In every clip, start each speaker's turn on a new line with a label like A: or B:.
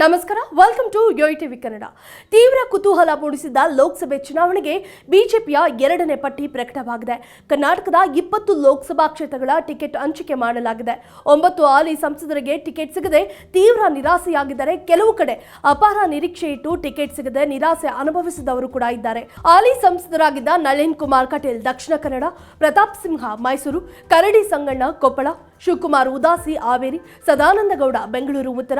A: ನಮಸ್ಕಾರ welcome to TV Kannada ತೀವ್ರ ಕುತೂಹಲ ಮೂಡಿಸಿದ್ದ ಲೋಕಸಭೆ ಚುನಾವಣೆಗೆ ಬಿಜೆಪಿಯ ಎರಡನೇ ಪಟ್ಟಿ ಪ್ರಕಟವಾಗಿದೆ. ಕರ್ನಾಟಕದ ಇಪ್ಪತ್ತು ಲೋಕಸಭಾ ಕ್ಷೇತ್ರಗಳ ಟಿಕೆಟ್ ಹಂಚಿಕೆ ಮಾಡಲಾಗಿದೆ. ಒಂಬತ್ತು ಹಾಲಿ ಸಂಸದರಿಗೆ ಟಿಕೆಟ್ ಸಿಗದೆ ತೀವ್ರ ನಿರಾಸೆಯಾಗಿದ್ದಾರೆ. ಕೆಲವು ಕಡೆ ಅಪಾರ ನಿರೀಕ್ಷೆ ಇಟ್ಟು ಟಿಕೆಟ್ ಸಿಗದೆ ನಿರಾಸೆ ಅನುಭವಿಸಿದವರು ಕೂಡ ಇದ್ದಾರೆ. ಹಾಲಿ ಸಂಸದರಾಗಿದ್ದ ನಳಿನ್ ಕುಮಾರ್ ಕಟೀಲ್, ದಕ್ಷಿಣ ಕನ್ನಡ, ಪ್ರತಾಪ್ ಸಿಂಹ, ಮೈಸೂರು, ಕರಡಿ ಸಂಗಣ್ಣ, ಕೊಪ್ಪಳ, ಶಿವಕುಮಾರ್, ಉದಾಸಿ, ಹಾವೇರಿ, ಸದಾನಂದಗೌಡ, ಬೆಂಗಳೂರು, ಉತ್ತರ,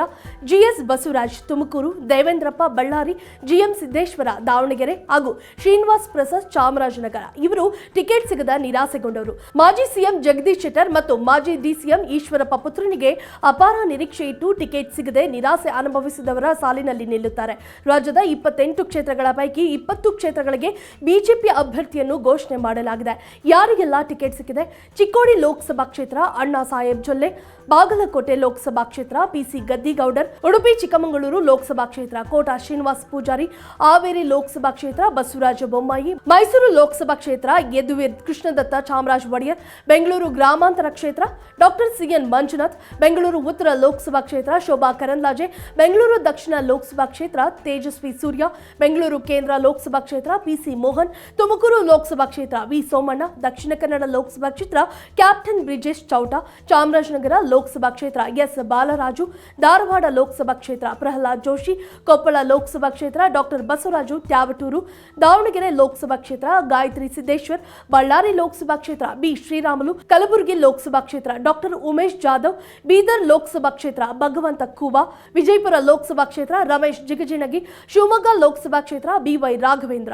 A: ಜಿಎಸ್ ಬಸವರಾಜ್ ತುಮಕೂರು, ದೇವೇಂದ್ರಪ್ಪ ಬಳ್ಳಾರಿ, ಜಿಎಂ ಸಿದ್ದೇಶ್ವರ, ದಾವಣಗೆರೆ ಹಾಗೂ ಶ್ರೀನಿವಾಸ್ ಪ್ರಸಾದ್ ಚಾಮರಾಜನಗರ. ಇವರು ಟಿಕೆಟ್ ಸಿಗದ ನಿರಾಸೆಗೊಂಡವರು. ಮಾಜಿ ಸಿಎಂ ಜಗದೀಶ್ ಶೆಟ್ಟರ್ ಮತ್ತು ಮಾಜಿ ಡಿಸಿಎಂ ಈಶ್ವರಪ್ಪ ಪುತ್ರನಿಗೆ ಅಪಾರ ನಿರೀಕ್ಷೆ ಇಟ್ಟು ಟಿಕೆಟ್ ಸಿಗದೆ ನಿರಾಸೆ ಅನುಭವಿಸಿದವರ ಸಾಲಿನಲ್ಲಿ ನಿಲ್ಲುತ್ತಾರೆ. ರಾಜ್ಯದ ಇಪ್ಪತ್ತೆಂಟು ಕ್ಷೇತ್ರಗಳ ಪೈಕಿ ಇಪ್ಪತ್ತು ಕ್ಷೇತ್ರಗಳಿಗೆ ಬಿಜೆಪಿ ಅಭ್ಯರ್ಥಿಯನ್ನು ಘೋಷಣೆ ಮಾಡಲಾಗಿದೆ. ಯಾರಿಗೆಲ್ಲ ಟಿಕೆಟ್ ಸಿಕ್ಕಿದೆ? ಚಿಕ್ಕೋಡಿ ಲೋಕಸಭಾ ಕ್ಷೇತ್ರ ಅಣ್ಣಾ ಸಾಹೇಬ್ ಜೊಲ್ಲೆ ಬಾಗಲಕೋಟೆ ಲೋಕಸಭಾ ಕ್ಷೇತ್ರ, ಪಿಸಿ ಗದ್ದಿಗೌಡರ್, ಉಡುಪಿ, ಚಿಕ್ಕಮಗಳೂರು ಲೋಕಸಭಾ ಕ್ಷೇತ್ರ, ಕೋಟಾ ಶ್ರೀನಿವಾಸ್ ಪೂಜಾರಿ, ಹಾವೇರಿ ಲೋಕಸಭಾ ಕ್ಷೇತ್ರ, ಬಸವರಾಜ ಬೊಮ್ಮಾಯಿ, ಮೈಸೂರು ಲೋಕಸಭಾ ಕ್ಷೇತ್ರ, ಯದುವೀರ್ ಕೃಷ್ಣದತ್ತ ಚಾಮರಾಜ ಒಡೆಯರ್, ಬೆಂಗಳೂರು ಗ್ರಾಮಾಂತರ ಕ್ಷೇತ್ರ, ಡಾಕ್ಟರ್ ಸಿಎನ್ ಮಂಜುನಾಥ್, ಬೆಂಗಳೂರು ಉತ್ತರ ಲೋಕಸಭಾ ಕ್ಷೇತ್ರ, ಶೋಭಾ ಕರಂದ್ಲಾಜೆ, ಬೆಂಗಳೂರು ದಕ್ಷಿಣ ಲೋಕಸಭಾ ಕ್ಷೇತ್ರ, ತೇಜಸ್ವಿ ಸೂರ್ಯ, ಬೆಂಗಳೂರು ಕೇಂದ್ರ ಲೋಕಸಭಾ ಕ್ಷೇತ್ರ, ಪಿಸಿ ಮೋಹನ್, ತುಮಕೂರು ಲೋಕಸಭಾ ಕ್ಷೇತ್ರ, ವಿ ಸೋಮಣ್ಣ, ದಕ್ಷಿಣ ಕನ್ನಡ ಲೋಕಸಭಾ ಕ್ಷೇತ್ರ, ಕ್ಯಾಪ್ಟನ್ ಬ್ರಿಜೇಶ್ ಚೌಟ, ಚಾಮರಾಜನಗರ ಲೋಕಸಭಾ ಕ್ಷೇತ್ರ, ಎಸ್. ಬಾಲರಾಜು, ಧಾರವಾಡ ಲೋಕಸಭಾ ಕ್ಷೇತ್ರ, ಪ್ರಹ್ಲಾದ್ ಜೋಶಿ, ಕೊಪ್ಪಳ ಲೋಕಸಭಾ ಕ್ಷೇತ್ರ, ಡಾಕ್ಟರ್ ಬಸವರಾಜು ತ್ಯಾವಟೂರು, ದಾವಣಗೆರೆ ಲೋಕಸಭಾ ಕ್ಷೇತ್ರ, ಗಾಯತ್ರಿ ಸಿದ್ದೇಶ್ವರ್, ಬಳ್ಳಾರಿ ಲೋಕಸಭಾ ಕ್ಷೇತ್ರ, ಬಿ. ಶ್ರೀರಾಮುಲು, ಕಲಬುರಗಿ ಲೋಕಸಭಾ ಕ್ಷೇತ್ರ, ಡಾಕ್ಟರ್ ಉಮೇಶ್ ಜಾಧವ್, ಬೀದರ್ ಲೋಕಸಭಾ ಕ್ಷೇತ್ರ, ಭಗವಂತ ಖೂಬಾ ವಿಜಯಪುರ ಲೋಕಸಭಾ ಕ್ಷೇತ್ರ, ರಮೇಶ್ ಜಿಗಜಿಣಗಿ, ಶಿವಮೊಗ್ಗ ಲೋಕಸಭಾ ಕ್ಷೇತ್ರ BY Raghavendra.